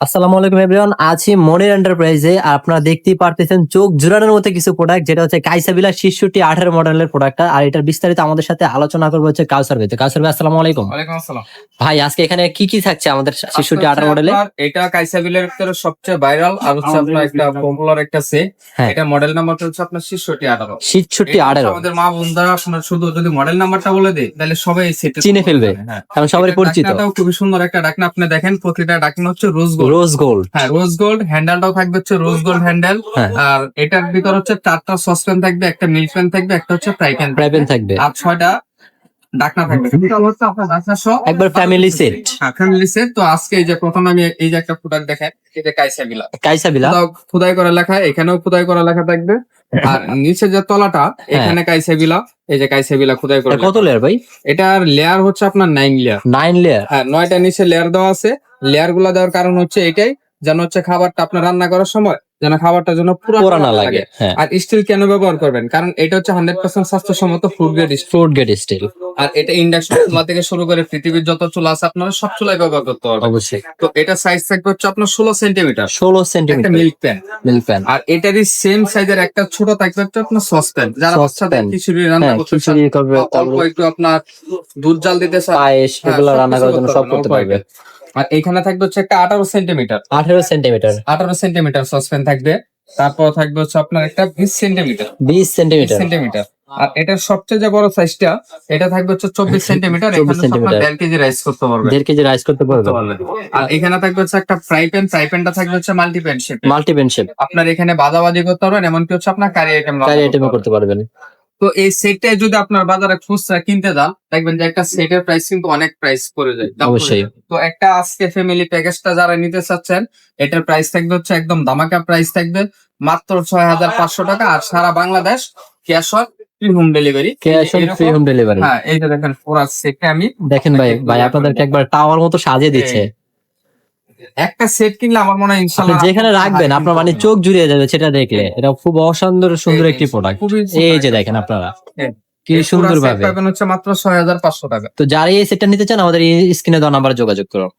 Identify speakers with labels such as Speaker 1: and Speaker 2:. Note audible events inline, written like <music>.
Speaker 1: আসসালামু আলাইকুম এভরিওয়ান আছি মনির এন্টারপ্রাইজে আপনারা দেখতেই পারতেছেন চোখ জোড়ানোর মতো কিছু প্রোডাক্ট যেটা হচ্ছে কাইসাবিলা শিশুটি আঠারো মডেলের প্রোডাক্টটা আর এটার বিস্তারিত আমাদের সাথে আলোচনা করব হচ্ছে কাউসার ভাই কাউসার ভাই আসসালামু আলাইকুম। ভাই আজকে এখানে কি কি থাকছে আমাদের শিশুটি আঠারো মডেলে
Speaker 2: এটা কাইসাবিলের ভিতরে সবচেয়ে ভাইরাল আর হচ্ছে আপনার একটা পপুলার একটা সে
Speaker 1: হ্যাঁ।
Speaker 2: এটা মডেল নাম্বারটা হচ্ছে আপনার শিশুটি আঠারো।
Speaker 1: শিশুটি আঠারো।
Speaker 2: আমাদের মা বন্ধুরা আপনার শুধু যদি মডেল নাম্বারটা বলে দেয় তাহলে সবাই
Speaker 1: চিনে ফেলবে।
Speaker 2: হ্যাঁ।
Speaker 1: কারণ সবারই
Speaker 2: এটা
Speaker 1: পরিচিত।
Speaker 2: খুবই সুন্দর একটা ডাকনা। আপনি দেখেন প্রতিটা ডাকনা হচ্ছে রোজ গোল্ড
Speaker 1: রোজ গোল্ড
Speaker 2: হ্যাঁ রোজ গোল্ড হ্যান্ডেলটাও থাকবে হচ্ছে রোজ গোল্ড হ্যান্ডেল
Speaker 1: হ্যাঁ।
Speaker 2: আর এটার ভিতর হচ্ছে চারটা সসপ্যান থাকবে একটা মিল্ক প্যান থাকবে একটা হচ্ছে ফ্রাই প্যান
Speaker 1: প্রাইভেন থাকবে।
Speaker 2: আর ছয়টা ডাকনা থাকবে।
Speaker 1: একবার ফ্যামিলি সেট
Speaker 2: হ্যাঁ ফ্যামিলি সেট তো আজকে এই যে প্রথম আমি এই যে একটা প্রোডাক্ট কাইসাবিলা
Speaker 1: কাইসাবিলা
Speaker 2: খোদাই করা লেখা এখানেও খোদাই করা লেখা থাকবে। আর নিচে যে তলাটা এখানে কাইসাবিলা এই যে কাইসাবিলা খোদাই করা
Speaker 1: কত লেয়ার ভাই।
Speaker 2: এটার লেয়ার হচ্ছে আপনার নাইন লেয়ার
Speaker 1: নাইন লেয়ার
Speaker 2: হ্যাঁ নয়টা নিচে লেয়ার দেওয়া আছে। লেয়ারগুলা দেওয়ার কারণ হচ্ছে এটাই যেন হচ্ছে খাবারটা আপনার রান্না করার সময় যেন খাবারটা যেন পুরো
Speaker 1: না লাগে হ্যাঁ।
Speaker 2: আর স্টিল কেন ব্যবহার করবেন? কারণ এটা হচ্ছে হান্ড্রেড পার্সেন্ট স্বাস্থ্যসম্মত food grade
Speaker 1: forged steel
Speaker 2: আর এটা ইন্ডাকশন চুলা থেকে শুরু করে পৃথিবীর যত চুলা আছে আপনারা সব চুলাই ব্যবহার করতে পারবেন।
Speaker 1: অবশ্যই।
Speaker 2: তো এটা সাইজ থাকবে হচ্ছে আপনার ষোলো সেন্টিমিটার
Speaker 1: ষোলো centimetre
Speaker 2: milk pan
Speaker 1: milk pan
Speaker 2: আর এটারই সেম সাইজের একটা ছোট থাকবে হচ্ছে আপনার সসপ্যান যারা
Speaker 1: Saucepan।
Speaker 2: বাচ্চাদের খিচুড়ি রান্না
Speaker 1: হ্যাঁ
Speaker 2: করতে চান, অল্প একটু আপনার দুধ জাল দিতে চান
Speaker 1: পায়েস
Speaker 2: হ্যাঁ,
Speaker 1: এগুলো রান্না করার জন্য সব করতে পারবে।
Speaker 2: আর এখানে থাকবে হচ্ছে একটা আঠারো সেন্টিমিটার।
Speaker 1: আঠেরো সেন্টিমিটার।
Speaker 2: আঠারো সেন্টিমিটার সসপ্যান থাকবে। তারপর থাকবে হচ্ছে আপনার একটা বিশ সেন্টিমিটার।
Speaker 1: বিশ সেন্টিমিটার।
Speaker 2: সেন্টিমিটার। আর এটার সবচেয়ে যে বড় সাইজটা এটা থাকবে হচ্ছে চব্বিশ <laughs> সেন্টিমিটার।
Speaker 1: 24
Speaker 2: এখানে আপনার
Speaker 1: সেন্টিমিটার।
Speaker 2: দেড় কেজি রাইস করতে পারবে
Speaker 1: দেড় কেজি রাইস করতে পারবে
Speaker 2: আর এখানে থাকবে হচ্ছে একটা ফ্রাই প্যান ফ্রাই প্যানটা থাকবে হচ্ছে multi pan shape
Speaker 1: multi pension
Speaker 2: আপনার এখানে বাজাবাজি করতে পারবেন এমনকি হচ্ছে আপনার কারি আইটেম
Speaker 1: কারি আইটেমও করতে পারবেন।
Speaker 2: তো এই সেটটা যদি আপনার বাজারে খুচরা কিনতে যান দেখবেন যে একটা সেটের প্রাইস কিন্তু অনেক প্রাইস পড়ে যায়
Speaker 1: অবশ্যই।
Speaker 2: তো একটা আজকে ফ্যামিলি প্যাকেজটা যারা নিতে চাচ্ছেন এটার প্রাইস থাকবে হচ্ছে একদম ধামাকা প্রাইস থাকবে মাত্র ছয় হাজার পাঁচশো টাকা আর সারা Bangladesh cash on free home delivery
Speaker 1: cash on free home delivery
Speaker 2: হ্যাঁ এই যে দেখেন পুরো সেটটা আমি
Speaker 1: দেখেন ভাই ভাই আপনাদেরকে একবার টাওয়ার মতো সাজিয়ে দিচ্ছে।
Speaker 2: একটা সেট কিনলে আমার মনে হয় ইনশাআল্লাহ
Speaker 1: যেখানে রাখবেন আপনার মানে চোখ জুড়িয়ে যাবে সেটা দেখলে। এটা খুব অসান্দর সুন্দর একটি প্রোডাক্ট এই যে দেখেন আপনারা।
Speaker 2: হ্যাঁ।
Speaker 1: কি সুন্দর ভাবে
Speaker 2: হচ্ছে মাত্র ছয় হাজার পাঁচশো টাকা।
Speaker 1: তো যারা এই সেটটা নিতে চান আমাদের স্ক্রিনে দেওয়া নাম্বারে যোগাযোগ করুন।